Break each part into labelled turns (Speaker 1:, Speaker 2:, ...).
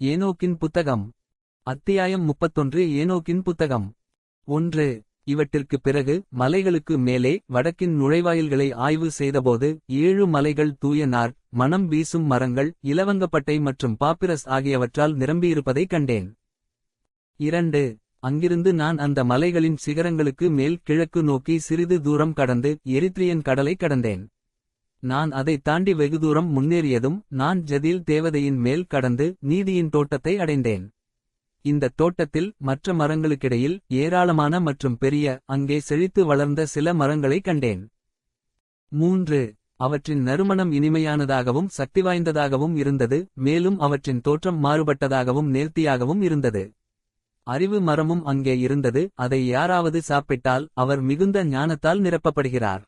Speaker 1: ஏனோக்கின் புத்தகம். அத்தியாயம் முப்பத்தொன்று ஏனோக்கின் புத்தகம். ஒன்று இவற்றிற்குப் பிறகு மலைகளுக்கு மேலே வடக்கின் நுழைவாயில்களை ஆய்வு செய்தபோது ஏழு மலைகள் தூய நார் வீசும் மரங்கள் இலவங்கப்பட்டை மற்றும் பாப்பிரஸ் ஆகியவற்றால் நிரம்பியிருப்பதைக் கண்டேன். இரண்டு அங்கிருந்து நான் அந்த மலைகளின் சிகரங்களுக்கு மேல் கிழக்கு நோக்கி சிறிது தூரம் கடந்து எரித்ரியன் கடலை கடந்தேன். நான் அதைத் தாண்டி வெகு தூரம் முன்னேறியதும் நான் ஜதில் தேவதையின் மேல் கடந்து நீதியின் தோட்டத்தை அடைந்தேன். இந்த தோட்டத்தில் மற்ற மரங்களுக்கிடையில் ஏராளமான மற்றும் பெரிய அங்கே செழித்து வளர்ந்த சில மரங்களைக் கண்டேன். மூன்று. அவற்றின் நறுமணம் இனிமையானதாகவும் சக்திவாய்ந்ததாகவும் இருந்தது மேலும் அவற்றின் தோற்றம் மாறுபட்டதாகவும் நேர்த்தியாகவும் இருந்தது. அறிவு மரமும் அங்கே இருந்தது அதை யாராவது சாப்பிட்டால் அவர் மிகுந்த ஞானத்தால் நிரப்பப்படுகிறார்.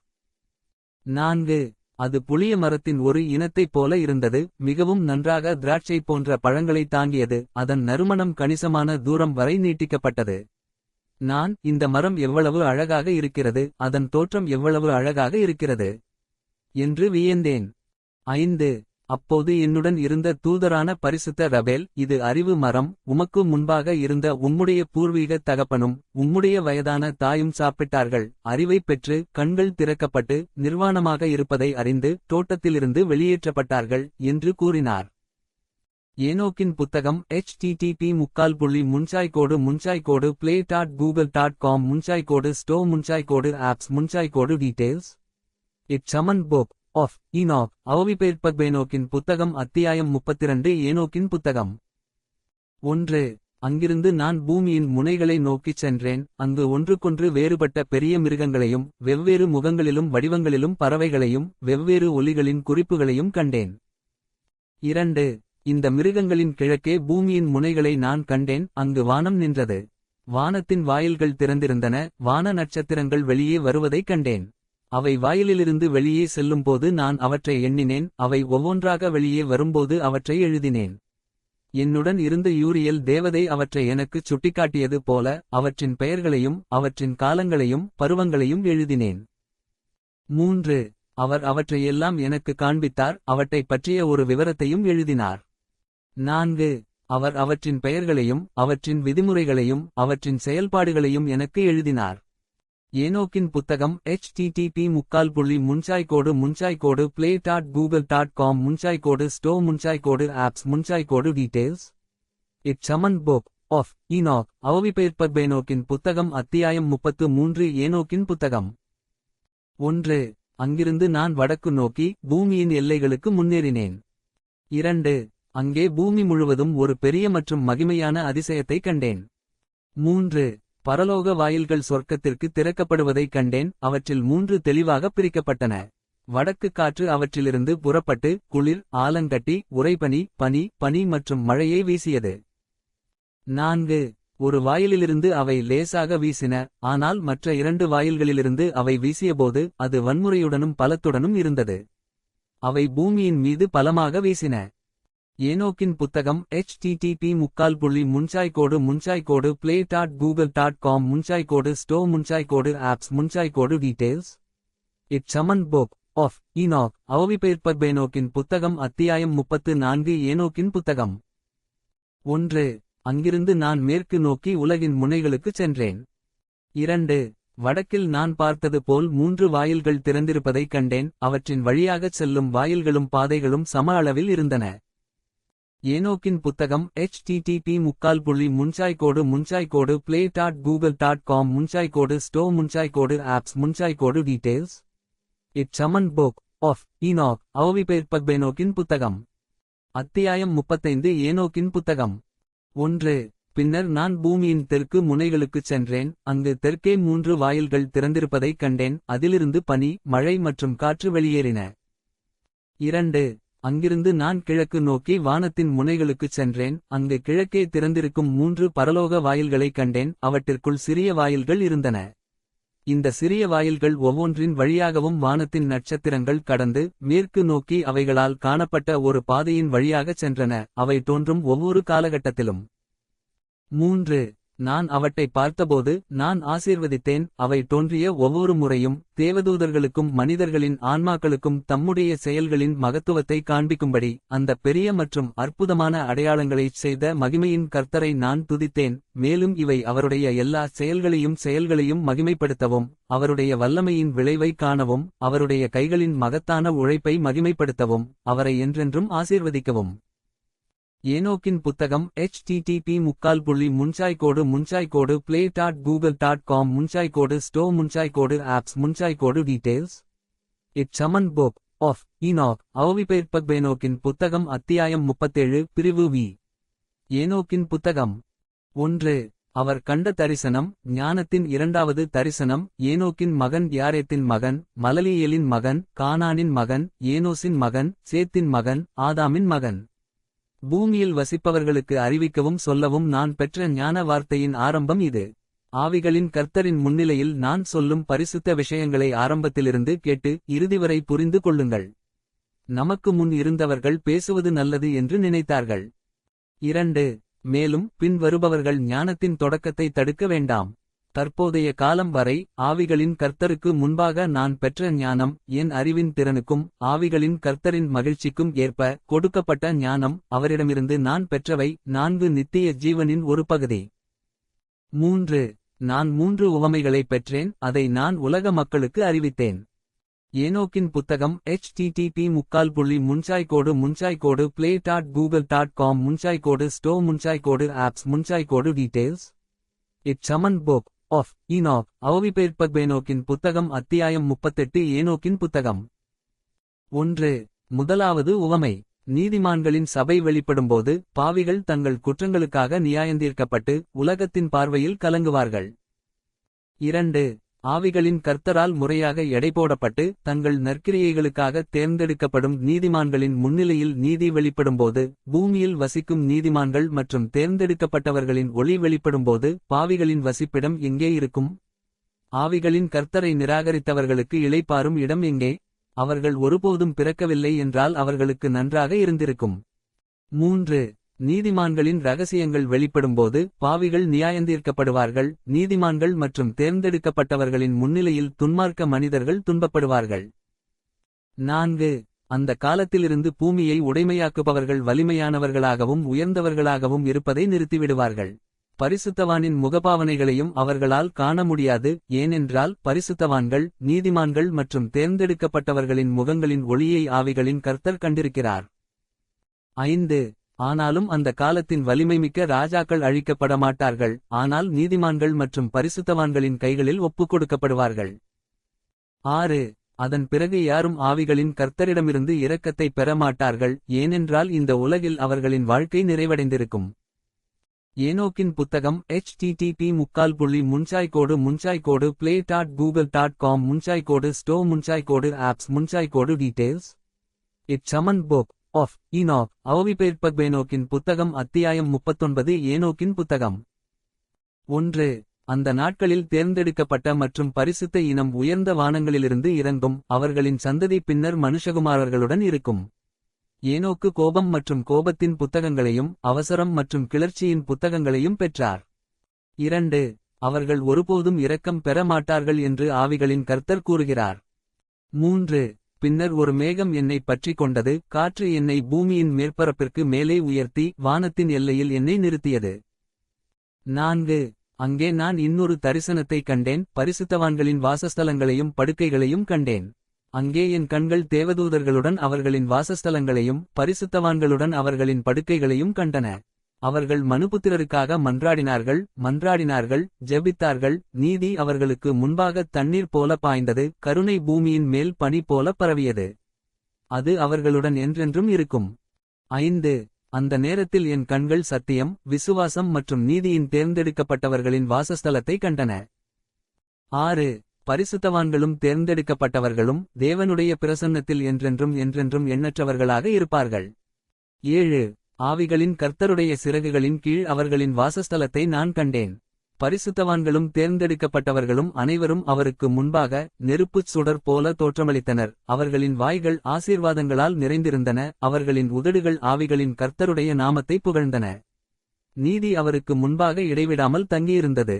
Speaker 1: நான்கு. அது புளிய மரத்தின் ஒரு இனத்தைப் போல இருந்தது மிகவும் நன்றாக திராட்சை போன்ற பழங்களை தாங்கியது அதன் நறுமணம் கணிசமான தூரம் வரை நீட்டிக்கப்பட்டது. நான் இந்த மரம் எவ்வளவு அழகாக இருக்கிறது அதன் தோற்றம் எவ்வளவு அழகாக இருக்கிறது? என்று வியந்தேன். ஐந்து. அப்போது என்னுடன் இருந்த தூதரான பரிசுத்த ரபேல் இது அறிவு மரம் உமக்கு முன்பாக இருந்த உம்முடைய பூர்வீக தகப்பனும் உம்முடைய வயதான தாயும் சாப்பிட்டார்கள். அறிவைப் பெற்று கண்கள் திறக்கப்பட்டு நிர்வாணமாக இருப்பதை அறிந்து தோட்டத்திலிருந்து வெளியேற்றப்பட்டார்கள் என்று கூறினார். ஏனோக்கின் புத்தகம் http முக்கால் புள்ளி முன்சாய்கோடு முன்சாய்கோடு play dot Google dot com முன்சாய்கோடு store முன்சாய்கோடு ஆப்ஸ் முன்சாய்கோடு டீடைல்ஸ் இட் சமன் போப் ஆஃப் ஈனாக் அவவிபேற்பக்பேனோக்கின் புத்தகம் அத்தியாயம் முப்பத்திரண்டு ஏனோக்கின் புத்தகம். ஒன்று அங்கிருந்து நான் பூமியின் முனைகளை நோக்கிச் சென்றேன் அங்கு ஒன்றுக்கொன்று வேறுபட்ட பெரிய மிருகங்களையும் வெவ்வேறு முகங்களிலும் வடிவங்களிலும் பறவைகளையும் வெவ்வேறு ஒலிகளின் குறிப்புகளையும் கண்டேன். இரண்டு இந்த மிருகங்களின் கிழக்கே பூமியின் முனைகளை நான் கண்டேன் அங்கு வானம் நின்றது. வானத்தின் வாயில்கள் திறந்திருந்தன வான நட்சத்திரங்கள் வெளியே வருவதைக் கண்டேன். அவை வாயிலிலிருந்து வெளியே செல்லும்போது நான் அவற்றை எண்ணினேன் அவை ஒவ்வொன்றாக வெளியே வரும்போது அவற்றை எழுதினேன். என்னுடன் இருந்த யூரியல் தேவதை அவற்றை எனக்குச் சுட்டிக்காட்டியது போல அவற்றின் பெயர்களையும் அவற்றின் காலங்களையும் பருவங்களையும் எழுதினேன். மூன்று. அவர் அவற்றையெல்லாம் எனக்கு காண்பித்தார் அவற்றைப் பற்றிய ஒரு விவரத்தையும் எழுதினார். நான்கு. அவர் அவற்றின் பெயர்களையும் அவற்றின் விதிமுறைகளையும் அவற்றின் செயல்பாடுகளையும் எனக்கு எழுதினார். ஏனோக்கின் புத்தகம் http முக்கால் புள்ளி முன்சாய்கோடு முன்சாய்கோடு play dot Google dot com முன்சாய்கோடு store முன்சாய்கோடு ஆப்ஸ் முன்சாய்கோடு டீடைல்ஸ் இட் சமன் புக் ஆஃப் ஈனாக் அவவிப்பெயர்ப்பேனோக்கின் புத்தகம் அத்தியாயம் முப்பத்து மூன்று ஏனோக்கின் புத்தகம். ஒன்று அங்கிருந்து நான் வடக்கு நோக்கி பூமியின் எல்லைகளுக்கு முன்னேறினேன். இரண்டு அங்கே பூமி முழுவதும் ஒரு பெரிய மற்றும் மகிமையான அதிசயத்தைக் கண்டேன். மூன்று பரலோக வாயில்கள் சொர்க்கத்திற்கு திறக்கப்படுவதைக் கண்டேன் அவற்றில் மூன்று தெளிவாக பிரிக்கப்பட்டன. வடக்கு காற்று அவற்றிலிருந்து புறப்பட்டு குளிர் ஆலங்கட்டி உறைபனி பனி பனி மற்றும் மழையை வீசியது. நான்கு. ஒரு வாயிலிலிருந்து அவை லேசாக வீசின ஆனால் மற்ற இரண்டு வாயில்களிலிருந்து அவை வீசியபோது அது வன்முறையுடனும் பலத்துடனும் இருந்தது. அவை பூமியின் மீது பலமாக வீசின. ஏனோக்கின் புத்தகம் http முக்கால் புள்ளி முன்சாய்கோடு முன்சாய்கோடு play dot Google dot com முன்சாய்கோடு store முன்சாய்கோடு ஆப்ஸ் முன்சாய்கோடு டீடைல்ஸ் இட் சமன் புக் ஆஃப் ஈனாக் அவவிபெயர்ப்பேனோக்கின் புத்தகம் அத்தியாயம் முப்பத்து நான்கு ஏனோக்கின் புத்தகம். ஒன்று அங்கிருந்து நான் மேற்கு நோக்கி உலகின் முனைகளுக்குச் சென்றேன். இரண்டு வடக்கில் நான் பார்த்தது போல் மூன்று வாயில்கள் திறந்திருப்பதைக் கண்டேன் அவற்றின் வழியாகச் செல்லும் வாயில்களும் பாதைகளும் சம அளவில் இருந்தன. ஏனோக்கின் புத்தகம் http முக்கால் புள்ளி முன்சாய்கோடு முன்சாய்கோடு play dot Google dot com முன்சாய்கோடு store முன்சாய்கோடு ஆப்ஸ் முன்சாய்கோடு டீடைல்ஸ் இட் சமன் புக் ஆஃப் ஈனாக் அவவிபெயர்ப்பேனோக்கின் புத்தகம் அத்தியாயம் முப்பத்தைந்து ஏனோக்கின் புத்தகம். ஒன்று பின்னர் நான் பூமியின் தெற்கு முனைகளுக்குச் சென்றேன் அங்கு தெற்கே மூன்று வாயில்கள் திறந்திருப்பதைக் கண்டேன் அதிலிருந்து பனி மழை மற்றும் காற்று வெளியேறின. இரண்டு அங்கிருந்து நான் கிழக்கு நோக்கி வானத்தின் முனைகளுக்குச் சென்றேன். அங்கு கிழக்கே திறந்திருக்கும் மூன்று பரலோக வாயில்களைக் கண்டேன். அவற்றிற்குள் சிறிய வாயில்கள் இருந்தன. இந்த சிறிய வாயில்கள் ஒவ்வொன்றின் வழியாகவும் வானத்தின் நட்சத்திரங்கள் கடந்து மேற்கு நோக்கி அவைகளால் காணப்பட்ட ஒரு பாதையின் வழியாகச் சென்றன. அவை தோன்றும் ஒவ்வொரு காலகட்டத்திலும். மூன்று. நான் அவற்றை பார்த்தபோது நான் ஆசீர்வதித்தேன். அவை தோன்றிய ஒவ்வொரு முறையும் தேவதூதர்களுக்கும் மனிதர்களின் ஆன்மாக்களுக்கும் தம்முடைய செயல்களின் மகத்துவத்தை காண்பிக்கும்படி அந்த பெரிய மற்றும் அற்புதமான அடையாளங்களைச் செய்த மகிமையின் கர்த்தரை நான் துதித்தேன். மேலும் இவை அவருடைய எல்லா செயல்களையும் செயல்களையும் மகிமைப்படுத்தவும் அவருடைய வல்லமையின் விளைவை காணவும் அவருடைய கைகளின் மகத்தான உழைப்பை மகிமைப்படுத்தவும் அவரை என்றென்றும் ஆசீர்வதிக்கவும். ஏனோக்கின் புத்தகம் http முக்கால் புள்ளி முன்சாய்கோடு முன்சாய்கோடு play dot Google dot com முன்சாய்கோடு store முன்சாய்கோடு ஆப்ஸ் முன்சாய்கோடு டீடைல்ஸ் இட் சமன் புக் ஆஃப் ஈனாக் அவிபெயர்பக்பேனோக்கின் புத்தகம் அத்தியாயம் முப்பத்தேழு பிரிவு வி. ஏனோக்கின் புத்தகம் ஒன்று. அவர் கண்ட தரிசனம் ஞானத்தின் இரண்டாவது தரிசனம் ஏனோக்கின் மகன் யாரேத்தின் மகன் மலலியலின் மகன் கானானின் மகன் ஏனோசின் மகன் சேத்தின் மகன் ஆதாமின் மகன். பூமியில் வசிப்பவர்களுக்கு அறிவிக்கவும் சொல்லவும் நான் பெற்ற ஞான வார்த்தையின் ஆரம்பம் இது. ஆவிகளின் கர்த்தரின் முன்னிலையில் நான் சொல்லும் பரிசுத்த விஷயங்களை ஆரம்பத்திலிருந்து கேட்டு இறுதிவரை புரிந்து கொள்ளுங்கள். நமக்கு முன் இருந்தவர்கள் பேசுவது நல்லது என்று நினைத்தார்கள். இரண்டு மேலும் பின் வருபவர்கள் ஞானத்தின் தொடக்கத்தை தடுக்க வேண்டாம். தற்போதைய காலம் வரை ஆவிகளின் கர்த்தருக்கு முன்பாக நான் பெற்ற ஞானம் என் அறிவின் திறனுக்கும் ஆவிகளின் கர்த்தரின் மகிழ்ச்சிக்கும் ஏற்ப கொடுக்கப்பட்ட ஞானம் அவரிடமிருந்து நான் பெற்றவை நான்கு நித்திய ஜீவனின் ஒரு பகுதி. மூன்று. நான் மூன்று உவமைகளை பெற்றேன் அதை நான் உலக மக்களுக்கு அறிவித்தேன். ஏனோக்கின் புத்தகம் http முக்கால் புள்ளி முன்சாய்கோடு முன்சாய்கோடு play dot Google dot com முன்சாய்கோடு store முன்சாய்கோடு ஆப்ஸ் முன்சாய்கோடு டீடைல்ஸ் இட் சமன் புக் ஆஃப் ஈனாக் அவிபெயர்பக்பேனோக்கின் புத்தகம் அத்தியாயம் முப்பத்தெட்டு ஏனோக்கின் புத்தகம். ஒன்று முதலாவது உவமை. நீதிமான்களின் சபை வெளிப்படும்போது பாவிகள் தங்கள் குற்றங்களுக்காக நியாயந்தீர்க்கப்பட்டு உலகத்தின் பார்வையில் கலங்குவார்கள். இரண்டு ஆவிகளின் கர்த்தரால் முறையாக எடைபோடப்பட்டு தங்கள் நற்கிரியைகளுக்காக தேர்ந்தெடுக்கப்படும் நீதிமான்களின் முன்னிலையில் நீதி வெளிப்படும்போது பூமியில் வசிக்கும் நீதிமான்கள் மற்றும் தேர்ந்தெடுக்கப்பட்டவர்களின் ஒளி வெளிப்படும்போது பாவிகளின் வசிப்பிடம் எங்கே இருக்கும்? ஆவிகளின் கர்த்தரை நிராகரித்தவர்களுக்கு இளைப்பாரும் இடம் எங்கே? அவர்கள் ஒருபோதும் பிறக்கவில்லை என்றால் அவர்களுக்கு நன்றாக இருந்திருக்கும். மூன்று நீதிமான்களின் ரகசியங்கள் வெளிப்படும்போது பாவிகள் நியாயந்தீர்க்கப்படுவார்கள் நீதிமான்கள் மற்றும் தேர்ந்தெடுக்கப்பட்டவர்களின் முன்னிலையில் துன்மார்க்க மனிதர்கள் துன்பப்படுவார்கள். நான்கு அந்த காலத்திலிருந்து பூமியை உடைமையாக்குபவர்கள் வலிமையானவர்களாகவும் உயர்ந்தவர்களாகவும் இருப்பதை நிறுத்திவிடுவார்கள். பரிசுத்தவானின் முகபாவனைகளையும் அவர்களால் காண முடியாது ஏனென்றால் பரிசுத்தவான்கள் நீதிமான்கள் மற்றும் தேர்ந்தெடுக்கப்பட்டவர்களின் முகங்களின் ஒளியை ஆவிகளின் கர்த்தர் கண்டிருக்கிறார். ஐந்து ஆனாலும் அந்த காலத்தின் வலிமைமிக்க ராஜாக்கள் அழிக்கப்பட மாட்டார்கள் ஆனால் நீதிமான்கள் மற்றும் பரிசுத்தவான்களின் கைகளில் ஒப்புக் கொடுக்கப்படுவார்கள் ஆறு அதன் பிறகு யாரும் ஆவிகளின் கர்த்தரிடமிருந்து இரக்கத்தை பெற மாட்டார்கள் ஏனென்றால் இந்த உலகில் அவர்களின் வாழ்க்கை நிறைவடைந்திருக்கும். ஏனோக்கின் புத்தகம் http முக்கால் புள்ளி முன்சாய்கோடு முன்சாய்கோடு play dot Google dot com முன்சாய்கோடு store முன்சாய்கோடு ஆப்ஸ் முன்சாய்கோடு டீடைல்ஸ் இட் சமன் புக் ஆஃப் ஈனாக் அவிபெயர்பக்பேனோக்கின் புத்தகம் அத்தியாயம் முப்பத்தொன்பது ஏனோக்கின் புத்தகம். ஒன்று அந்த நாட்களில் தேர்ந்தெடுக்கப்பட்ட மற்றும் பரிசுத்த இனம் உயர்ந்த வானங்களிலிருந்து இறங்கும் அவர்களின் சந்ததி பின்னர் மனுஷகுமாரர்களுடன் இருக்கும். ஏனோக்கு கோபம் மற்றும் கோபத்தின் புத்தகங்களையும் அவசரம் மற்றும் கிளர்ச்சியின் புத்தகங்களையும் பெற்றார். இரண்டு அவர்கள் ஒருபோதும் இரக்கம் பெற மாட்டார்கள் என்று ஆவிகளின் கர்த்தர் கூறுகிறார். மூன்று பின்னர் ஒரு மேகம் என்னை பற்றி கொண்டது. காற்று என்னை பூமியின் மேற்பரப்பிற்கு மேலே உயர்த்தி வானத்தின் எல்லையில் என்னை நிறுத்தியது. நான்கு. அங்கே நான் இன்னொரு தரிசனத்தை கண்டேன். பரிசுத்தவான்களின் வாசஸ்தலங்களையும் படுக்கைகளையும் கண்டேன். அங்கே என் கண்கள் தேவதூதர்களுடன் அவர்களின் வாசஸ்தலங்களையும் பரிசுத்தவான்களுடன் அவர்களின் படுக்கைகளையும் கண்டன. அவர்கள் மனுபுத்திரருக்காக மன்றாடினார்கள் மன்றாடினார்கள் ஜெபித்தார்கள். நீதி அவர்களுக்கு முன்பாக தண்ணீர் போல பாய்ந்தது கருணை பூமியின் மேல் பனி போல பரவியது. அது அவர்களுடன் என்றென்றும் இருக்கும். ஐந்து அந்த நேரத்தில் என் கண்கள் சத்தியம் விசுவாசம் மற்றும் நீதியின் தேர்ந்தெடுக்கப்பட்டவர்களின் வாசஸ்தலத்தை கண்டன. ஆறு பரிசுத்தவான்களும் தேர்ந்தெடுக்கப்பட்டவர்களும் தேவனுடைய பிரசன்னத்தில் என்றென்றும் என்றென்றும் எண்ணற்றவர்களாக இருப்பார்கள். ஏழு ஆவிகளின் கர்த்தருடைய சிறகுகளின் கீழ் அவர்களின் வாசஸ்தலத்தை நான் கண்டேன். பரிசுத்தவான்களும் தேர்ந்தெடுக்கப்பட்டவர்களும் அனைவரும் அவருக்கு முன்பாக நெருப்புச் சுடர் போல தோற்றமளித்தனர். அவர்களின் வாய்கள் ஆசீர்வாதங்களால் நிறைந்திருந்தன. அவர்களின் உதடுகள் ஆவிகளின் கர்த்தருடைய நாமத்தை புகழ்ந்தன. நீதி அவருக்கு முன்பாக இடைவிடாமல் தங்கியிருந்தது.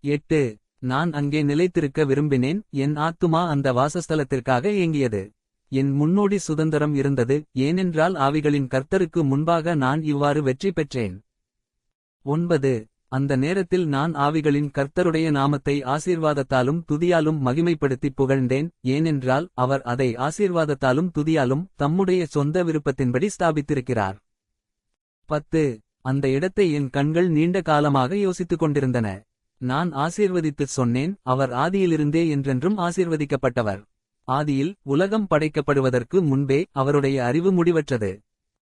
Speaker 1: எட்டு. நான் அங்கே நிலைத்திருக்க விரும்பினேன். என் ஆத்துமா அந்த வாசஸ்தலத்திற்காக ஏங்கியது. என் முன்னோடி சுதந்திரம் இருந்தது ஏனென்றால் ஆவிகளின் கர்த்தருக்கு முன்பாக நான் இவ்வாறு வெற்றி பெற்றேன். ஒன்பது. அந்த நேரத்தில் நான் ஆவிகளின் கர்த்தருடைய நாமத்தை ஆசீர்வாதத்தாலும் துதியாலும் மகிமைப்படுத்தி புகழ்ந்தேன் ஏனென்றால் அவர் அதை ஆசீர்வாதத்தாலும் துதியாலும் தம்முடைய சொந்த விருப்பத்தின்படி ஸ்தாபித்திருக்கிறார். பத்து. அந்த இடத்தை என் கண்கள் நீண்ட காலமாக யோசித்துக் கொண்டிருந்தன. நான் ஆசீர்வதித்துச் சொன்னேன் அவர் ஆதியிலிருந்தே என்றென்றும் ஆசீர்வதிக்கப்பட்டவர். ஆதியில் உலகம் படைக்கப்படுவதற்கு முன்பே அவருடைய அறிவு முடிவற்றது.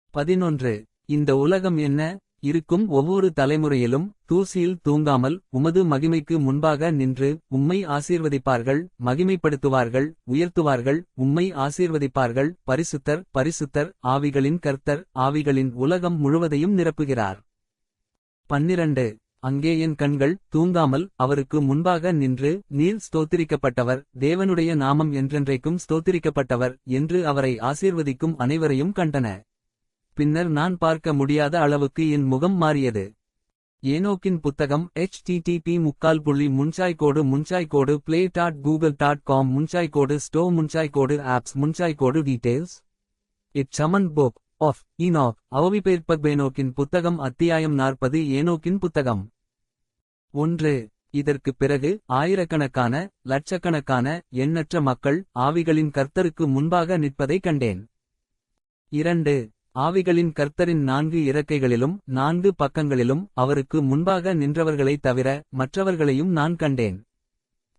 Speaker 1: பதினொன்று. இந்த உலகம் என்ன? இருக்கும் ஒவ்வொரு தலைமுறையிலும் தூசியில் தூங்காமல் உமது மகிமைக்கு முன்பாக நின்று உம்மை ஆசீர்வதிப்பார்கள் மகிமைப்படுத்துவார்கள் உயர்த்துவார்கள் உம்மை ஆசீர்வதிப்பார்கள் பரிசுத்தர் பரிசுத்தர் ஆவிகளின் கர்த்தர் ஆவிகளின் உலகம் முழுவதையும் நிரப்புகிறார். பன்னிரண்டு. அங்கே என் கண்கள் தூங்காமல் அவருக்கு முன்பாக நின்று நீர் ஸ்தோத்திரிக்கப்பட்டவர் தேவனுடைய நாமம் என்றென்றைக்கும் ஸ்தோத்திரிக்கப்பட்டவர் என்று அவரை ஆசீர்வதிக்கும் அனைவரையும் கண்டன. பின்னர் நான் பார்க்க முடியாத அளவுக்கு என் முகம் மாறியது. ஏனோக்கின் புத்தகம் http முக்கால் புள்ளி முன்சாய்கோடு முன்சாய்கோடு play dot Google dot com முன்சாய்கோடு store முன்சாய்கோடு ஆப்ஸ் முன்சாய்கோடு டீட்டெயில்ஸ் இட் சமன் புக் ஆஃப் ஈனாக் அவவிபேர்ப்பக்பேனோக்கின் புத்தகம் அத்தியாயம் நாற்பது ஏனோக்கின் புத்தகம். ஒன்று இதற்குப் பிறகு ஆயிரக்கணக்கான லட்சக்கணக்கான எண்ணற்ற மக்கள் ஆவிகளின் கர்த்தருக்கு முன்பாக நிற்பதைக் கண்டேன். இரண்டு ஆவிகளின் கர்த்தரின் நான்கு இறக்கைகளிலும் நான்கு பக்கங்களிலும் அவருக்கு முன்பாக நின்றவர்களைத் தவிர மற்றவர்களையும் நான் கண்டேன்.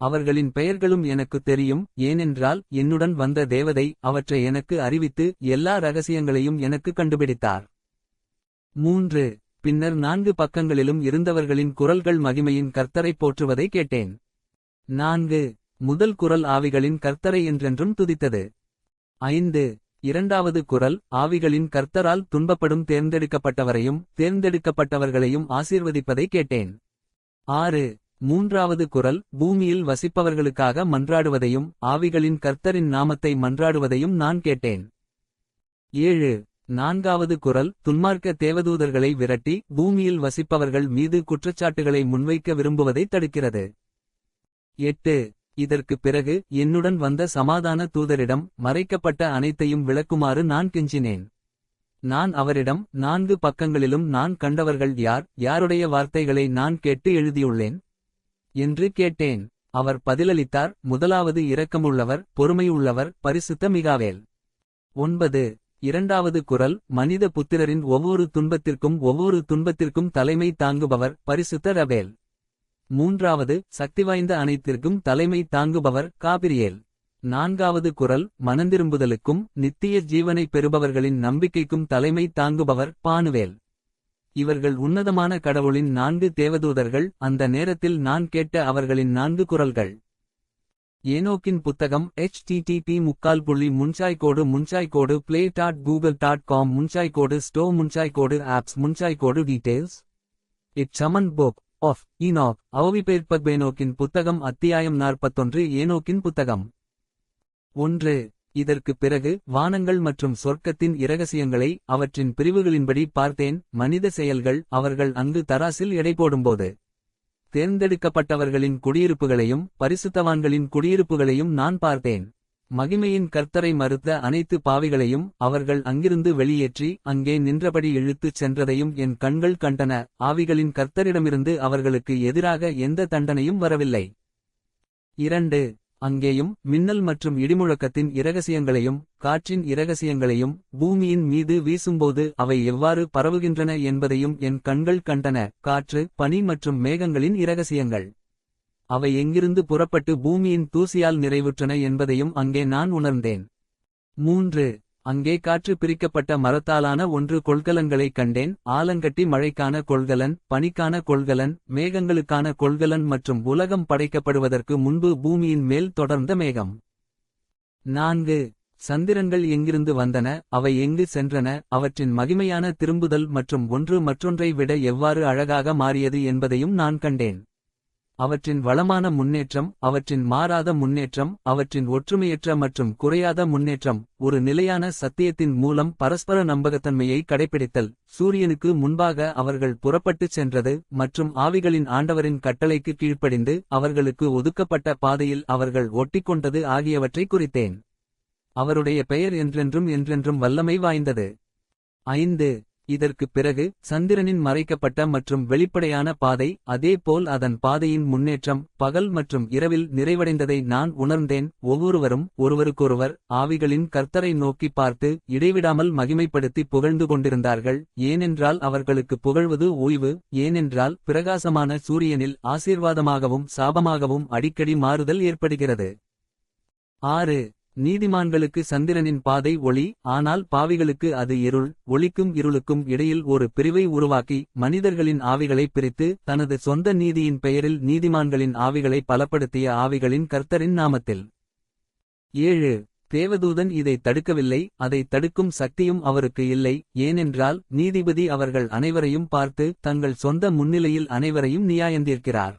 Speaker 1: அவர்களின் பெயர்களும் எனக்குத் தெரியும் ஏனென்றால் என்னுடன் வந்த தேவதை அவற்றை எனக்கு அறிவித்து எல்லா ரகசியங்களையும் எனக்கு கண்டுபிடித்தார். மூன்று. பின்னர் நான்கு பக்கங்களிலும் இருந்தவர்களின் குரல்கள் மகிமையின் கர்த்தரைப் போற்றுவதை கேட்டேன். நான்கு. முதல் குரல் ஆவிகளின் கர்த்தரை என்றென்றும் துதித்தது. ஐந்து. இரண்டாவது குரல் ஆவிகளின் கர்த்தரால் துன்பப்படும் தேர்ந்தெடுக்கப்பட்டவரையும் தேர்ந்தெடுக்கப்பட்டவர்களையும் ஆசீர்வதிப்பதை கேட்டேன். ஆறு. மூன்றாவது குரல் பூமியில் வசிப்பவர்களுக்காக மன்றாடுவதையும் ஆவிகளின் கர்த்தரின் நாமத்தை மன்றாடுவதையும் நான் கேட்டேன். ஏழு. நான்காவது குரல் துன்மார்க்க தேவதூதர்களை விரட்டி பூமியில் வசிப்பவர்கள் மீது குற்றச்சாட்டுகளை முன்வைக்க விரும்புவதை தடுக்கிறது. எட்டு. இதற்குப் பிறகு என்னுடன் வந்த சமாதான தூதரிடம் மறைக்கப்பட்ட அனைத்தையும் விளக்குமாறு நான் கெஞ்சினேன். நான் அவரிடம் நான்கு பக்கங்களிலும் நான் கண்டவர்கள் யார் யாருடைய வார்த்தைகளை நான் கேட்டு எழுதியுள்ளேன். என்று கேட்டேன். அவர் பதிலளித்தார் முதலாவது இரக்கமுள்ளவர் பொறுமையுள்ளவர் பரிசுத்த மிகாவேல். ஒன்பது. இரண்டாவது குரல் மனித புத்திரரின் ஒவ்வொரு துன்பத்திற்கும் ஒவ்வொரு துன்பத்திற்கும் தலைமை தாங்குபவர் பரிசுத்த ரபேல். மூன்றாவது சக்திவாய்ந்த அனைத்திற்கும் தலைமை தாங்குபவர் காபிரியேல். நான்காவது குரல் மனந்திரும்புதலுக்கும் நித்திய ஜீவனை பெறுபவர்களின் நம்பிக்கைக்கும் தலைமை தாங்குபவர் பானுவேல். இவர்கள் உன்னதமான கடவுளின் நான்கு தேவதூதர்கள் அந்த நேரத்தில் நான் கேட்ட அவர்களின் நான்கு குரல்கள். ஏனோக்கின் புத்தகம் http முக்கால் புள்ளி முன்சாய்கோடு முன்சாய்கோடு play dot Google dot com முன்சாய்கோடு store முன்சாய்கோடு ஆப்ஸ் முன்சாய்கோடு டீடைல்ஸ் இட் சமன் புக் ஆஃப் ஈனாக் அவவிபேர்ப்பக்பேனோக்கின் புத்தகம் அத்தியாயம் நாற்பத்தொன்று ஏனோக்கின் புத்தகம். ஒன்று இதற்குப் பிறகு வானங்கள் மற்றும் சொர்க்கத்தின் இரகசியங்களை அவற்றின் பிரிவுகளின்படி பார்த்தேன். மனித செயல்கள் அவர்கள் அங்கு தராசில் எடை போடும்போது தேர்ந்தெடுக்கப்பட்டவர்களின் குடியிருப்புகளையும் பரிசுத்தவான்களின் குடியிருப்புகளையும் நான் பார்த்தேன். மகிமையின் கர்த்தரை மறுத்த அனைத்து பாவிகளையும் அவர்கள் அங்கிருந்து வெளியேற்றி அங்கே நின்றபடி இழுத்துச் சென்றதையும் என் கண்கள் கண்டன. ஆவிகளின் கர்த்தரிடமிருந்து அவர்களுக்கு எதிராக எந்த தண்டனையும் வரவில்லை. இரண்டு அங்கேயும் மின்னல் மற்றும் இடிமுழக்கத்தின் இரகசியங்களையும் காற்றின் இரகசியங்களையும் பூமியின் மீது வீசும்போது அவை எவ்வாறு பரவுகின்றன என்பதையும் என் கண்கள் கண்டன. காற்று பனி மற்றும் மேகங்களின் இரகசியங்கள். அவை எங்கிருந்து புறப்பட்டு பூமியின் தூசியால் நிறைவுற்றன என்பதையும் அங்கே நான் உணர்ந்தேன். மூன்று அங்கே காற்று பிரிக்கப்பட்ட மரத்தாலான ஒன்று கொள்கலன்களைக் கண்டேன். ஆலங்கட்டி மழைக்கான கொள்கலன் பனிக்கான கொள்கலன் மேகங்களுக்கான கொள்கலன் மற்றும் உலகம் படைக்கப்படுவதற்கு முன்பு பூமியின் மேல் தொடர்ந்த மேகம். நான்கு. சந்திரன்கள் எங்கிருந்து வந்தன? அவை எங்கு சென்றன? அவற்றின் மகிமையான திரும்புதல் மற்றும் ஒன்று மற்றொன்றை விட எவ்வாறு அழகாக மாறியது என்பதையும் நான் கண்டேன். அவற்றின் வளமான முன்னேற்றம் அவற்றின் மாறாத முன்னேற்றம் அவற்றின் ஒற்றுமையற்ற மற்றும் குறையாத முன்னேற்றம் ஒரு நிலையான சத்தியத்தின் மூலம் பரஸ்பர நம்பகத்தன்மையை கடைப்பிடித்தல். சூரியனுக்கு முன்பாக அவர்கள் புறப்பட்டுச் சென்றது மற்றும் ஆவிகளின் ஆண்டவரின் கட்டளைக்கு கீழ்ப்படிந்து அவர்களுக்கு ஒதுக்கப்பட்ட பாதையில் அவர்கள் ஒட்டிக்கொண்டது ஆகியவற்றை குறித்தேன். அவருடைய பெயர் என்றென்றும் என்றென்றும் வல்லமை வாய்ந்தது. ஐந்து இதற்குப் பிறகு சந்திரனின் மறைக்கப்பட்ட மற்றும் வெளிப்படையான பாதை அதேபோல் அதன் பாதையின் முன்னேற்றம் பகல் மற்றும் இரவில் நிறைவடைந்ததை நான் உணர்ந்தேன். ஒவ்வொருவரும் ஒருவருக்கொருவர் ஆவிகளின் கர்த்தரை நோக்கி பார்த்து இடைவிடாமல் மகிமைப்படுத்தி புகழ்ந்து கொண்டிருந்தார்கள். ஏனென்றால் அவர்களுக்கு புகழ்வது ஓய்வு ஏனென்றால் பிரகாசமான சூரியனில் ஆசீர்வாதமாகவும் சாபமாகவும் அடிக்கடி மாறுதல் ஏற்படுகிறது. ஆறு. நீதிமான்களுக்கு சந்திரனின் பாதை ஒளி ஆனால் பாவிகளுக்கு அது இருள் ஒளிக்கும் இருளுக்கும் இடையில் ஒரு பிரிவை உருவாக்கி மனிதர்களின் ஆவிகளை பிரித்து தனது சொந்த நீதியின் பெயரில் நீதிமான்களின் ஆவிகளை பலப்படுத்திய ஆவிகளின் கர்த்தரின் நாமத்தில். ஏழு தேவதூதன் இதை தடுக்கவில்லை அதை தடுக்கும் சக்தியும் அவருக்கு இல்லை ஏனென்றால் நீதிபதி அவர்கள் அனைவரையும் பார்த்து தங்கள் சொந்த முன்னிலையில் அனைவரையும் நியாயந்தீர்க்கிறார்.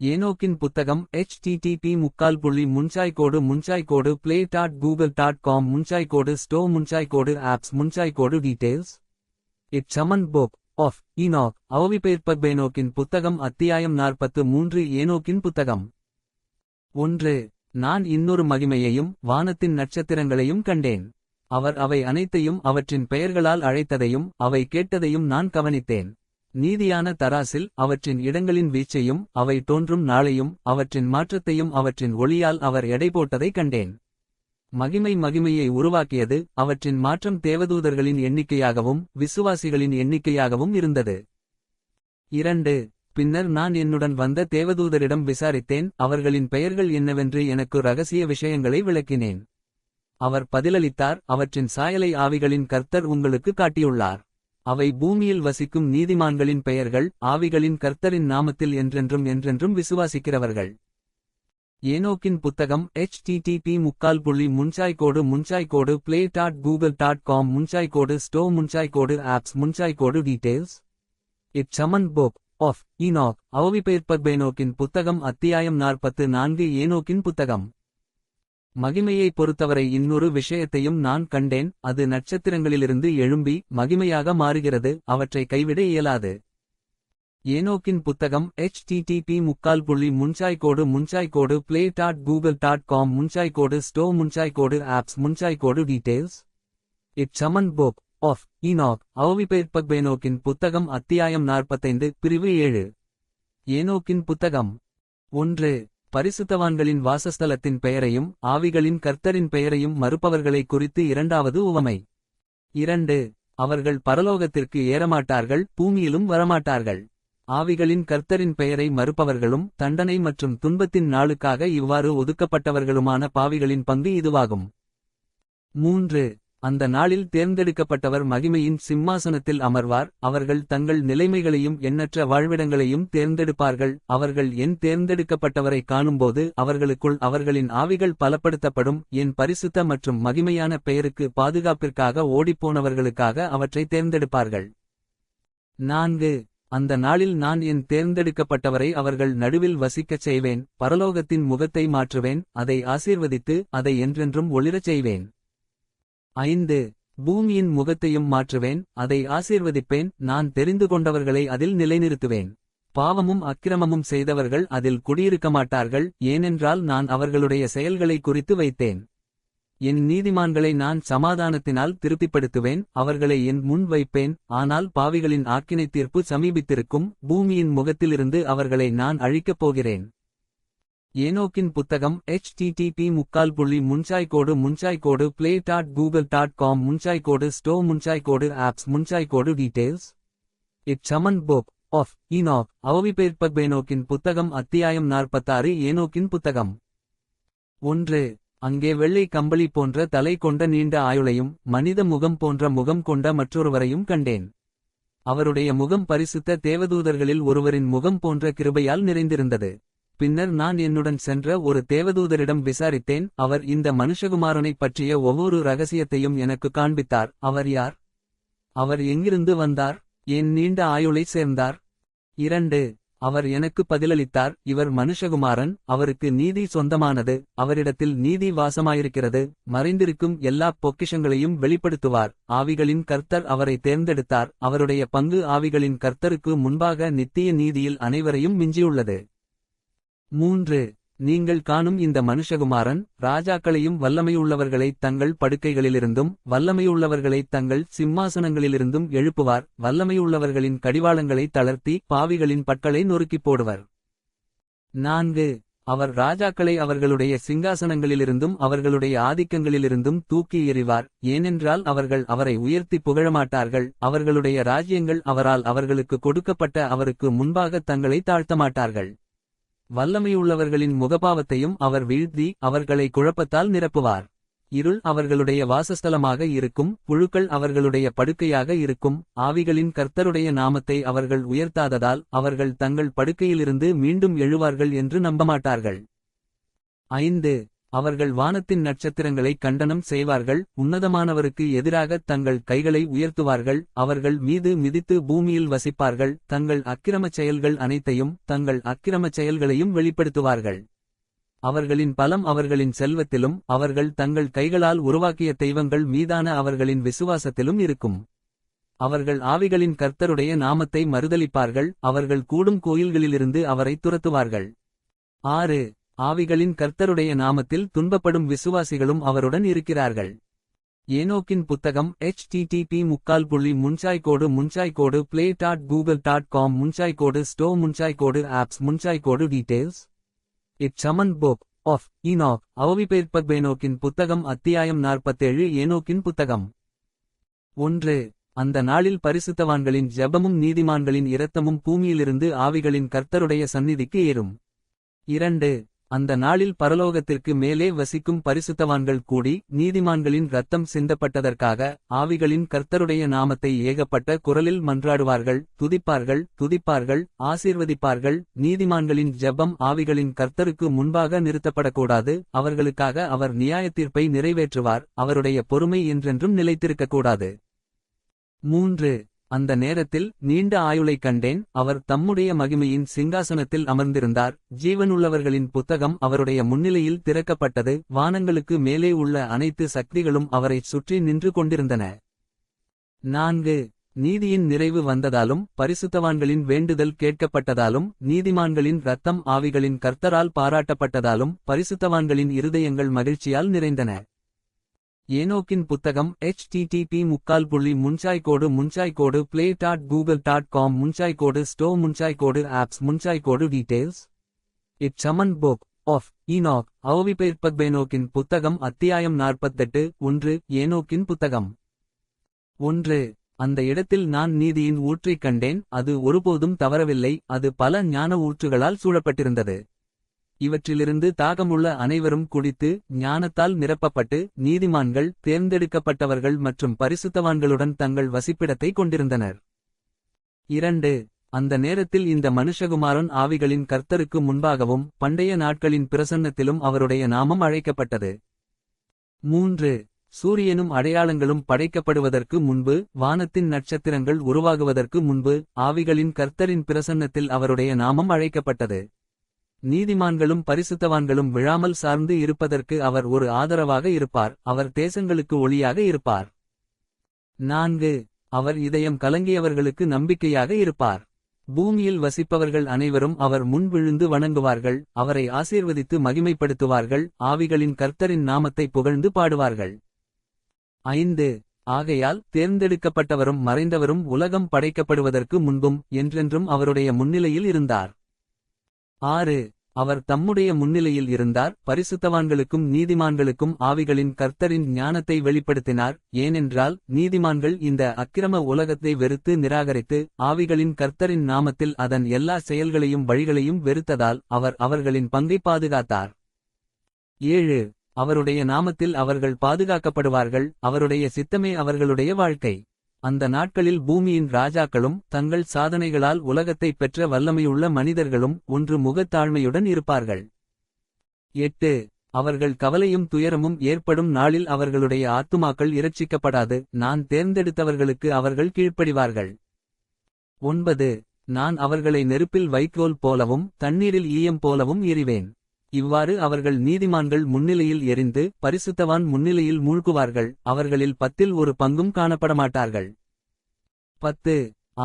Speaker 1: ஏனோக்கின் புத்தகம் http முக்கால் புள்ளி முன்சாய்கோடு முன்சாய்கோடு play dot Google dot com முன்சாய்கோடு store முன்சாய்கோடு ஆப்ஸ் முன்சாய்கோடு டீடைல்ஸ் இட் சமன் போக் ஆஃப் ஈனாக் அவவிபெயர்ப்பேனோக்கின் புத்தகம் அத்தியாயம் நாற்பத்து மூன்று ஏனோக்கின் புத்தகம் ஒன்று நான் இன்னொரு மகிமையையும் வானத்தின் நட்சத்திரங்களையும் கண்டேன் அவர் அவை அனைத்தையும் அவற்றின் பெயர்களால் அழைத்ததையும் அவை கேட்டதையும் நான் கவனித்தேன் நீதியான தராசில் அவற்றின் இடங்களின் வீச்சையும் அவை தோன்றும் நாளையும் அவற்றின் மாற்றத்தையும் அவற்றின் ஒளியால் அவர் எடை போட்டதைக் கண்டேன். மகிமை மகிமையை உருவாக்கியது அவற்றின் மாற்றம் தேவதூதர்களின் எண்ணிக்கையாகவும் விசுவாசிகளின் எண்ணிக்கையாகவும் இருந்தது. இரண்டு பின்னர் நான் என்னுடன் வந்த தேவதூதரிடம் விசாரித்தேன் அவர்களின் பெயர்கள் என்னவென்று எனக்கு ரகசிய விஷயங்களை விளக்கினேன். அவர் பதிலளித்தார் அவற்றின் சாயலை ஆவிகளின் கர்த்தர் உங்களுக்கு காட்டியுள்ளார். அவை பூமியில் வசிக்கும் நீதிமான்களின் பெயர்கள் ஆவிகளின் கர்த்தரின் நாமத்தில் என்றென்றும் என்றென்றும் விசுவாசிக்கிறவர்கள் ஏனோக்கின் புத்தகம் http முக்கால் புள்ளி முன்சாய்கோடு முன்சாய்கோடு play dot Google dot com முன்சாய்கோடு store முன்சாய்கோடு ஆப்ஸ் முன்சாய்கோடு டீடைல்ஸ் இட் சமன் போக் ஆஃப் ஈனாக் அவவிபெயர்ப்பேனோக்கின் புத்தகம் அத்தியாயம் நாற்பத்து நான்கு ஏனோக்கின் புத்தகம் மகிமையை பொறுத்தவரை இன்னொரு விஷயத்தையும் நான் கண்டேன். அது நட்சத்திரங்களிலிருந்து எழும்பி மகிமையாக மாறுகிறது. அவற்றை கைவிட இயலாது. ஏனோக்கின் புத்தகம் http முக்கால் புள்ளி முன்சாய்கோடு முன்சாய்கோடு play dot Google dot com முன்சாய்கோடு store முன்சாய்கோடு ஆப்ஸ் முன்சாய்கோடு டீடைல்ஸ் இட் சமன் போக் ஆஃப் இனாக் அவவிபெயர்ப்பேனோக்கின் புத்தகம் அத்தியாயம் நாற்பத்தைந்து பிரிவு ஏழு. ஏனோக்கின் புத்தகம் ஒன்று. பரிசுத்தவான்களின் வாசஸ்தலத்தின் பெயரையும் ஆவிகளின் கர்த்தரின் பெயரையும் மறுப்பவர்களை குறித்து இரண்டாவது உவமை. இரண்டு அவர்கள் பரலோகத்திற்கு ஏறமாட்டார்கள் பூமியிலும் வரமாட்டார்கள். ஆவிகளின் கர்த்தரின் பெயரை மறுப்பவர்களும் தண்டனை மற்றும் துன்பத்தின் நாளுக்காக இவ்வாறு ஒதுக்கப்பட்டவர்களுமான பாவிகளின் பங்கு இதுவாகும். மூன்று அந்த நாளில் தேர்ந்தெடுக்கப்பட்டவர் மகிமையின் சிம்மாசனத்தில் அமர்வார். அவர்கள் தங்கள் நிலைமைகளையும் எண்ணற்ற வாழ்விடங்களையும் தேர்ந்தெடுப்பார்கள். அவர்கள் என் தேர்ந்தெடுக்கப்பட்டவரை காணும்போது அவர்களுக்குள் அவர்களின் ஆவிகள் பலப்படுத்தப்படும். என் பரிசுத்த மற்றும் மகிமையான பெயருக்கு பாதுகாப்பிற்காக ஓடிப்போனவர்களுக்காக அவற்றை தேர்ந்தெடுப்பார்கள். நான்கு. அந்த நாளில் நான் என் தேர்ந்தெடுக்கப்பட்டவரை அவர்கள் நடுவில் வசிக்கச் செய்வேன். பரலோகத்தின் முகத்தை மாற்றுவேன். அதை ஆசீர்வதித்து அதை என்றென்றும் ஒளிரச் செய்வேன். ஐந்து. பூமியின் முகத்தையும் மாற்றுவேன் அதை ஆசீர்வதிப்பேன் நான் தெரிந்து கொண்டவர்களை அதில் நிலைநிறுத்துவேன். பாவமும் அக்கிரமமும் செய்தவர்கள் அதில் குடியிருக்க மாட்டார்கள் ஏனென்றால் நான் அவர்களுடைய செயல்களை குறித்து வைத்தேன். என் நீதிமான்களை நான் சமாதானத்தினால் திருப்திப்படுத்துவேன் அவர்களை என் முன் வைப்பேன் ஆனால் பாவிகளின் ஆக்கினை தீர்ப்பு சமீபித்திருக்கும் பூமியின் முகத்திலிருந்து அவர்களை நான் அழிக்கப் போகிறேன். ஏனோக்கின் புத்தகம் http முக்கால் புள்ளி முன்சாய்கோடு முன்சாய்கோடு play dot Google dot com முன்சாய்கோடு store முன்சாய்கோடு ஆப்ஸ் முன்சாய்கோடு டீடைல்ஸ் இட் சமன் போக் ஆஃப் ஈனாக் அவவிபெயர்ப்பேனோக்கின் புத்தகம் அத்தியாயம் நாற்பத்தாறு ஏனோக்கின் புத்தகம். ஒன்று அங்கே வெள்ளை கம்பளி போன்ற தலை கொண்ட நீண்ட ஆயுளையும் மனித முகம் போன்ற முகம் கொண்ட மற்றொருவரையும் கண்டேன். அவருடைய முகம் பரிசுத்த தேவதூதர்களில் ஒருவரின் முகம் போன்ற கிருபையால் நிறைந்திருந்தது. பின்னர் நான் என்னுடன் சென்ற ஒரு தேவதூதரிடம் விசாரித்தேன். அவர் இந்த மனுஷகுமாரனைப் பற்றிய ஒவ்வொரு ரகசியத்தையும் எனக்கு காண்பித்தார். அவர் யார்? அவர் எங்கிருந்து வந்தார்? என் நீண்ட ஆயுளை சேர்ந்தார்? இரண்டு அவர் எனக்கு பதிலளித்தார். இவர் மனுஷகுமாரன் அவருக்கு நீதி சொந்தமானது அவரிடத்தில் நீதி வாசமாயிருக்கிறது மறைந்திருக்கும் எல்லா பொக்கிஷங்களையும் வெளிப்படுத்துவார். ஆவிகளின் கர்த்தர் அவரை தேர்ந்தெடுத்தார். அவருடைய பங்கு ஆவிகளின் கர்த்தருக்கு முன்பாக நித்திய நீதியில் அனைவரையும் மிஞ்சியுள்ளது. மூன்று நீங்கள் காணும் இந்த மனுஷகுமாரன் ராஜாக்களையும் வல்லமையுள்ளவர்களை தங்கள் படுக்கைகளிலிருந்தும் வல்லமையுள்ளவர்களை தங்கள் சிம்மாசனங்களிலிருந்தும் எழுப்புவார் வல்லமையுள்ளவர்களின் கடிவாளங்களை தளர்த்தி பாவிகளின் பற்களை நொறுக்கிப் போடுவர். நான்கு அவர் ராஜாக்களை அவர்களுடைய சிங்காசனங்களிலிருந்தும் அவர்களுடைய ஆதிக்கங்களிலிருந்தும் தூக்கி எறிவார் ஏனென்றால் அவர்கள் அவரை உயர்த்தி புகழமாட்டார்கள் அவர்களுடைய ராஜ்யங்கள் அவரால் அவர்களுக்கு கொடுக்கப்பட்ட அவருக்கு முன்பாக தங்களை தாழ்த்தமாட்டார்கள். வல்லமையுள்ளவர்களின் முகபாவத்தையும் அவர் வீழ்த்தி அவர்களை குழப்பத்தால் நிரப்புவார். இருள் அவர்களுடைய வாசஸ்தலமாக இருக்கும் புழுக்கள் அவர்களுடைய படுக்கையாக இருக்கும் ஆவிகளின் கர்த்தருடைய நாமத்தை அவர்கள் உயர்த்தாததால் அவர்கள் தங்கள் படுக்கையிலிருந்து மீண்டும் எழுவார்கள் என்று நம்பமாட்டார்கள். ஐந்து அவர்கள் வானத்தின் நட்சத்திரங்களை கண்டனம் செய்வார்கள் உன்னதமானவருக்கு எதிராக தங்கள் கைகளை உயர்த்துவார்கள் அவர்கள் மீது மிதித்து பூமியில் வசிப்பார்கள் தங்கள் அக்கிரமச் செயல்கள் அனைத்தையும் தங்கள் அக்கிரமச் செயல்களையும் வெளிப்படுத்துவார்கள். அவர்களின் பலம் அவர்களின் செல்வத்திலும் அவர்கள் தங்கள் கைகளால் உருவாக்கிய தெய்வங்கள் மீதான அவர்களின் விசுவாசத்திலும் இருக்கும். அவர்கள் ஆவிகளின் கர்த்தருடைய நாமத்தை மறுதளிப்பார்கள் அவர்கள் கூடும் கோயில்களிலிருந்து அவரை துரத்துவார்கள். ஆறு. ஆவிகளின் கர்த்தருடைய நாமத்தில் துன்பப்படும் விசுவாசிகளும் அவருடன் இருக்கிறார்கள். ஏனோக்கின் புத்தகம் http முக்கால் புள்ளி முன்சாய்கோடு முன்சாய்கோடு play dot Google dot com முன்சாய்கோடு store முன்சாய்கோடு ஆப்ஸ் முன்சாய்கோடு டீடெயில்ஸ் இட் சமன் புக் ஆஃப் ஈனாக் அவவிபேற்பேனோக்கின் புத்தகம் அத்தியாயம் நாற்பத்தேழு ஏனோக்கின் புத்தகம். ஒன்று அந்த நாளில் பரிசுத்தவான்களின் ஜெபமும் நீதிமான்களின் இரத்தமும் பூமியிலிருந்து ஆவிகளின் கர்த்தருடைய சந்நிதிக்கு ஏறும். இரண்டு அந்த நாளில் பரலோகத்திற்கு மேலே வசிக்கும் பரிசுத்தவான்கள் கூடி நீதிமான்களின் ரத்தம் சிந்தப்பட்டதற்காக ஆவிகளின் கர்த்தருடைய நாமத்தை ஏகப்பட்ட குரலில் மன்றாடுவார்கள் துதிப்பார்கள் துதிப்பார்கள் ஆசீர்வதிப்பார்கள். நீதிமான்களின் ஜெபம் ஆவிகளின் கர்த்தருக்கு முன்பாக நிறுத்தப்படக்கூடாது. அவர்களுக்காக அவர் நியாயத்தீர்ப்பை நிறைவேற்றுவார். அவருடைய பொறுமை என்றென்றும் நிலைத்திருக்கக்கூடாது. மூன்று அந்த நேரத்தில் நீண்ட ஆயுளைக் கண்டேன். அவர் தம்முடைய மகிமையின் சிங்காசனத்தில் அமர்ந்திருந்தார். ஜீவனுள்ளவர்களின் புத்தகம் அவருடைய முன்னிலையில் திறக்கப்பட்டது. வானங்களுக்கு மேலே உள்ள அனைத்து சக்திகளும் அவரைச் சுற்றி நின்று கொண்டிருந்தன. நான்கு. நீதியின் நிறைவு வந்ததாலும் பரிசுத்தவான்களின் வேண்டுதல் கேட்கப்பட்டதாலும் நீதிமான்களின் ரத்தம் ஆவிகளின் கர்த்தரால் பாராட்டப்பட்டதாலும் பரிசுத்தவான்களின் இருதயங்கள் மகிழ்ச்சியால் நிறைந்தன. ஏனோக்கின் புத்தகம் http முக்கால் புள்ளி முன்சாய்கோடு முன்சாய்கோடு play dot Google dot com முன்சாய்கோடு store முன்சாய்கோடு ஆப்ஸ் முன்சாய்கோடு டீடைல்ஸ் இட் சமன் புக் ஆஃப் ஈனாக் அவவிபேற்பேனோக்கின் புத்தகம் அத்தியாயம் நாற்பத்தெட்டு ஒன்று ஏனோக்கின் புத்தகம். ஒன்று. அந்த இடத்தில் நான் நீதியின் ஊற்றைக் கண்டேன் அது ஒருபோதும் தவறவில்லை அது பல ஞான ஊற்றுகளால் சூழப்பட்டிருந்தது. இவற்றிலிருந்து தாகமுள்ள அனைவரும் குடித்து ஞானத்தால் நிரப்பப்பட்டு நீதிமான்கள் தேர்ந்தெடுக்கப்பட்டவர்கள் மற்றும் பரிசுத்தவான்களுடன் தங்கள் வசிப்பிடத்தை கொண்டிருந்தனர். இரண்டு அந்த நேரத்தில் இந்த மனுஷகுமாரன் ஆவிகளின் கர்த்தருக்கு முன்பாகவும் பண்டைய நாட்களின் பிரசன்னத்திலும் அவருடைய நாமம் அழைக்கப்பட்டது. மூன்று சூரியனும் அடையாளங்களும் படைக்கப்படுவதற்கு முன்பு வானத்தின் நட்சத்திரங்கள் உருவாகுவதற்கு முன்பு ஆவிகளின் கர்த்தரின் பிரசன்னத்தில் அவருடைய நாமம் அழைக்கப்பட்டது. நீதிமான்களும் பரிசுத்தவான்களும் விழாமல் சார்ந்து இருப்பதற்கு அவர் ஒரு ஆதரவாக இருப்பார். அவர் தேசங்களுக்கு ஒளியாக இருப்பார். நான்கு அவர் இதயம் கலங்கியவர்களுக்கு நம்பிக்கையாக இருப்பார். பூமியில் வசிப்பவர்கள் அனைவரும் அவர் முன் விழுந்து வணங்குவார்கள். அவரை ஆசீர்வதித்து மகிமைப்படுத்துவார்கள். ஆவிகளின் கர்த்தரின் நாமத்தை புகழ்ந்து பாடுவார்கள். ஐந்து ஆகையால் தேர்ந்தெடுக்கப்பட்டவரும் மறைந்தவரும் உலகம் படைக்கப்படுவதற்கு முன்பும் என்றென்றும் அவருடைய முன்னிலையில் இருந்தார். ஆறு அவர் தம்முடைய முன்னிலையில் இருந்தார் பரிசுத்தவான்களுக்கும் நீதிமான்களுக்கும் ஆவிகளின் கர்த்தரின் ஞானத்தை வெளிப்படுத்தினார் ஏனென்றால் நீதிமான்கள் இந்த அக்கிரம உலகத்தை வெறுத்து நிராகரித்து ஆவிகளின் கர்த்தரின் நாமத்தில் அதன் எல்லா செயல்களையும் வழிகளையும் வெறுத்ததால் அவர் அவர்களின் பங்கை பாதுகாத்தார். ஏழு அவருடைய நாமத்தில் அவர்கள் பாதுகாக்கப்படுவார்கள் அவருடைய சித்தமே அவர்களுடைய வாழ்க்கை. அந்த நாட்களில் பூமியின் ராஜாக்களும் தங்கள் சாதனைகளால் உலகத்தைப் பெற்ற வல்லமையுள்ள மனிதர்களும் ஒன்று முகத்தாழ்மையுடன் இருப்பார்கள். எட்டு. அவர்கள் கவலையும் துயரமும் ஏற்படும் நாளில் அவர்களுடைய ஆத்துமாக்கள் இரட்சிக்கப்படாது. நான் தேர்ந்தெடுத்தவர்களுக்கு அவர்கள் கீழ்ப்படிவார்கள். ஒன்பது. நான் அவர்களை நெருப்பில் வைக்கோல் போலவும் தண்ணீரில் ஈயம் போலவும் எறிவேன். இவ்வாறு அவர்கள் நீதிமான்கள் முன்னிலையில் எரிந்து பரிசுத்தவான் முன்னிலையில் மூழ்குவார்கள் அவர்களில் பத்தில் ஒரு பங்கும் காணப்படமாட்டார்கள். பத்து.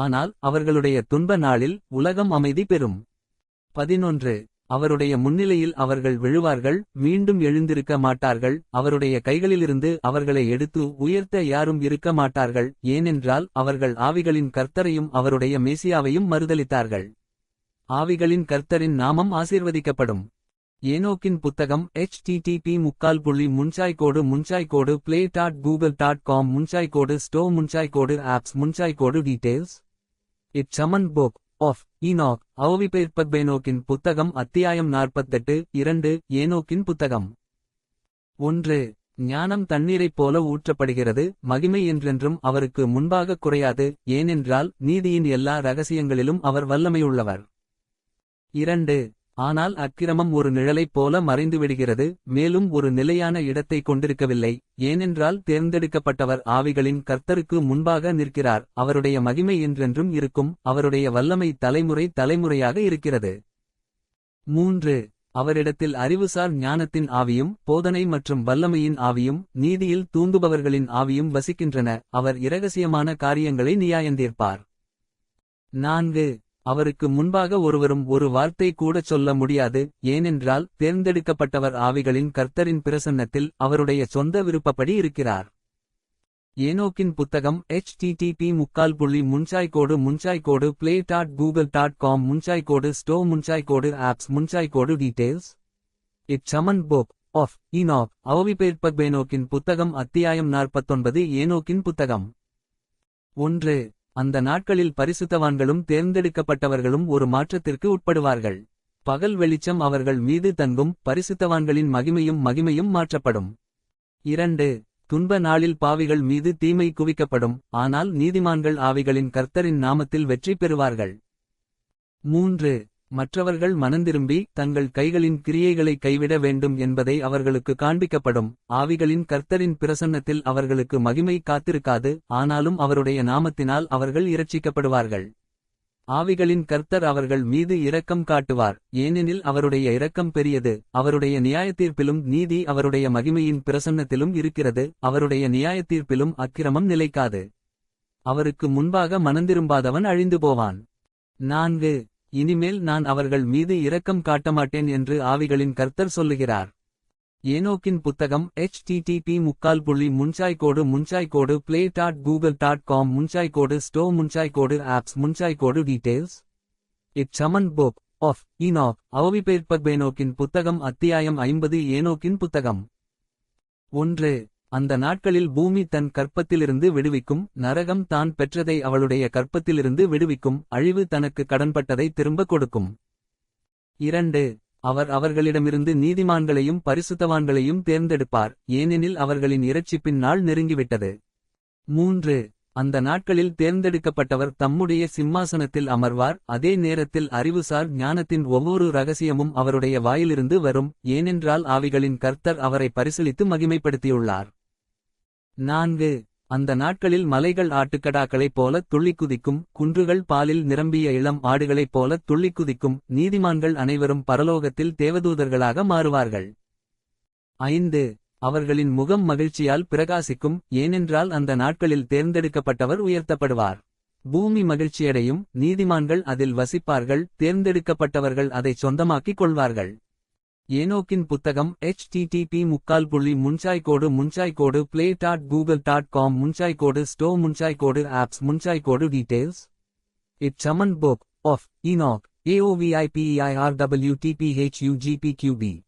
Speaker 1: ஆனால் அவர்களுடைய துன்ப நாளில் உலகம் அமைதி பெறும். பதினொன்று. அவருடைய முன்னிலையில் அவர்கள் விழுவார்கள் மீண்டும் எழுந்திருக்க மாட்டார்கள் அவருடைய கைகளிலிருந்து அவர்களை எடுத்து உயர்த்த யாரும் இருக்க மாட்டார்கள் ஏனென்றால் அவர்கள் ஆவிகளின் கர்த்தரையும் அவருடைய மேசியாவையும் மறுதளித்தார்கள் ஆவிகளின் கர்த்தரின் நாமம் ஆசீர்வதிக்கப்படும். ஏனோக்கின் புத்தகம் http முக்கால் புள்ளி முன்சாய்கோடு முன்சாய்கோடு play dot Google dot com முன்சாய்கோடு store முன்சாய்கோடு ஆப்ஸ் முன்சாய்கோடு டீடைல்ஸ் இட் சமன் புக் ஆஃப் ஈனாக் அவுவிபெயர்ப்பக்பேனோக்கின் புத்தகம் அத்தியாயம் நாற்பத்தெட்டு இரண்டு ஏனோக்கின் புத்தகம். ஒன்று ஞானம் தண்ணீரைப் போல ஊற்றப்படுகிறது மகிமை என்றென்றும் அவருக்கு முன்பாக குறையாது ஏனென்றால் நீதியின் எல்லா ரகசியங்களிலும் அவர் வல்லமையுள்ளவர். இரண்டு ஆனால் அக்கிரமம் ஒரு நிழலைப் போல மறைந்துவிடுகிறது மேலும் ஒரு நிலையான இடத்தை கொண்டிருக்கவில்லை. ஏனென்றால் தேர்ந்தெடுக்கப்பட்டவர் ஆவிகளின் கர்த்தருக்கு முன்பாக நிற்கிறார். அவருடைய மகிமை என்றென்றும் இருக்கும். அவருடைய வல்லமை தலைமுறை தலைமுறையாக இருக்கிறது. மூன்று. அவரிடத்தில் அறிவுசார் ஞானத்தின் ஆவியும் போதனை மற்றும் வல்லமையின் ஆவியும் நீதியில் தூங்குபவர்களின் ஆவியும் வசிக்கின்றன. அவர் இரகசியமான காரியங்களை நியாயந்தீர்ப்பார். நான்கு. அவருக்கு முன்பாக ஒருவரும் ஒரு வார்த்தை கூட சொல்ல முடியாது ஏனென்றால் தேர்ந்தெடுக்கப்பட்டவர் ஆவிகளின் கர்த்தரின் பிரசன்னத்தில் அவருடைய சொந்த விருப்பப்படி இருக்கிறார். ஏனோக்கின் புத்தகம் http முக்கால் புள்ளி முன்சாய்கோடு முன்சாய்கோடு play dot Google dot com முன்சாய்கோடு store முன்சாய்கோடு ஆப்ஸ் முன்சாய்கோடு டீடெயில்ஸ் இட் சமன் புக் ஆஃப் ஈனாக் அவுவிபெயர்ப்பக்பேனோக்கின் புத்தகம் அத்தியாயம் நாற்பத்தொன்பது ஏனோக்கின் புத்தகம். ஒன்று அந்த நாட்களில் பரிசுத்தவான்களும் தேர்ந்தெடுக்கப்பட்டவர்களும் ஒரு மாற்றத்திற்கு உட்படுவார்கள். பகல் வெளிச்சம் அவர்கள் மீது தங்கும் பரிசுத்தவான்களின் மகிமையும் மகிமையும் மாற்றப்படும். இரண்டு துன்ப நாளில் பாவிகள் மீது தீமை குவிக்கப்படும். ஆனால் நீதிமான்கள் ஆவிகளின் கர்த்தரின் நாமத்தில் வெற்றி பெறுவார்கள். மூன்று மற்றவர்கள் மனந்திரும்பி தங்கள் கைகளின் கிரியைகளை கைவிட வேண்டும் என்பதை அவர்களுக்கு காண்பிக்கப்படும். ஆவிகளின் கர்த்தரின் பிரசன்னத்தில் அவர்களுக்கு மகிமை காத்திருக்காது ஆனாலும் அவருடைய நாமத்தினால் அவர்கள் இரட்சிக்கப்படுவார்கள். ஆவிகளின் கர்த்தர் அவர்கள் மீது இரக்கம் காட்டுவார் ஏனெனில் அவருடைய இரக்கம் பெரியது அவருடைய நியாயத்தீர்ப்பிலும் நீதி அவருடைய மகிமையின் பிரசன்னத்திலும் இருக்கிறது அவருடைய நியாயத்தீர்ப்பிலும் அக்கிரமம் நிலைக்காது. அவருக்கு முன்பாக மனந்திரும்பாதவன் அழிந்து போவான். நான்கு இனிமேல் நான் அவர்கள் மீது இரக்கம் காட்டமாட்டேன் என்று ஆவிகளின் கர்த்தர் சொல்லுகிறார். ஏனோக்கின் புத்தகம் http முக்கால் புள்ளி முன்சாய்கோடு முன்சாய்கோடு play dot Google dot com முன்சாய்கோடு store முன்சாய்கோடு ஆப்ஸ் முன்சாய்கோடு டீடெயில்ஸ் இட் சமன் புக் ஆஃப் ஈனாக் அவுவிபெயர்ப்பக்பேனோக்கின் புத்தகம் அத்தியாயம் ஐம்பது ஏனோக்கின் புத்தகம். ஒன்று. அந்த நாட்களில் பூமி தன் கற்பத்திலிருந்து விடுவிக்கும் நரகம் தான் பெற்றதை அவளுடைய கற்பத்திலிருந்து விடுவிக்கும் அழிவு தனக்கு கடன்பட்டதை திரும்ப கொடுக்கும். இரண்டு அவர் அவர்களிடமிருந்து நீதிமான்களையும் பரிசுத்தவான்களையும் தேர்ந்தெடுப்பார் ஏனெனில் அவர்களின் இரட்சிப்பின் நாள் நெருங்கிவிட்டது. மூன்று அந்த நாட்களில் தேர்ந்தெடுக்கப்பட்டவர் தம்முடைய சிம்மாசனத்தில் அமர்வார் அதே நேரத்தில் அறிவுசார் ஞானத்தின் ஒவ்வொரு ரகசியமும் அவருடைய வாயிலிருந்து வரும் ஏனென்றால் ஆவிகளின் கர்த்தர் அவரை பரிசீலித்து மகிமைப்படுத்தியுள்ளார். நான்கு. அந்த நாட்களில் மலைகள் ஆட்டுக்கடாக்களைப் போல துள்ளிக் குதிக்கும் குன்றுகள் பாலில் நிரம்பிய இளம் ஆடுகளைப் போல துள்ளிக் குதிக்கும் நீதிமான்கள் அனைவரும் பரலோகத்தில் தேவதூதர்களாக மாறுவார்கள். ஐந்து. அவர்களின் முகம் மகிழ்ச்சியால் பிரகாசிக்கும் ஏனென்றால் அந்த நாட்களில் தேர்ந்தெடுக்கப்பட்டவர் உயர்த்தப்படுவார். பூமி மகிழ்ச்சியடையும் நீதிமான்கள் அதில் வசிப்பார்கள் தேர்ந்தெடுக்கப்பட்டவர்கள் அதைச் சொந்தமாக்கிக் கொள்வார்கள். ஏனோக்கின் புத்தகம் http முக்கால் புள்ளி முன்சாய்கோடு முன்சாய்கோடு play dot Google dot com முன்சாய்கோடு store முன்சாய்கோடு ஆப்ஸ் முன்சாய்கோடு டீடெயில்ஸ் இட் சமன் புக் ஆஃப் ஈனாக் ஏஓவிஐபிஇஐஆர்டபிள்யூடிபிஹெச்யூஜிபிக்யூபி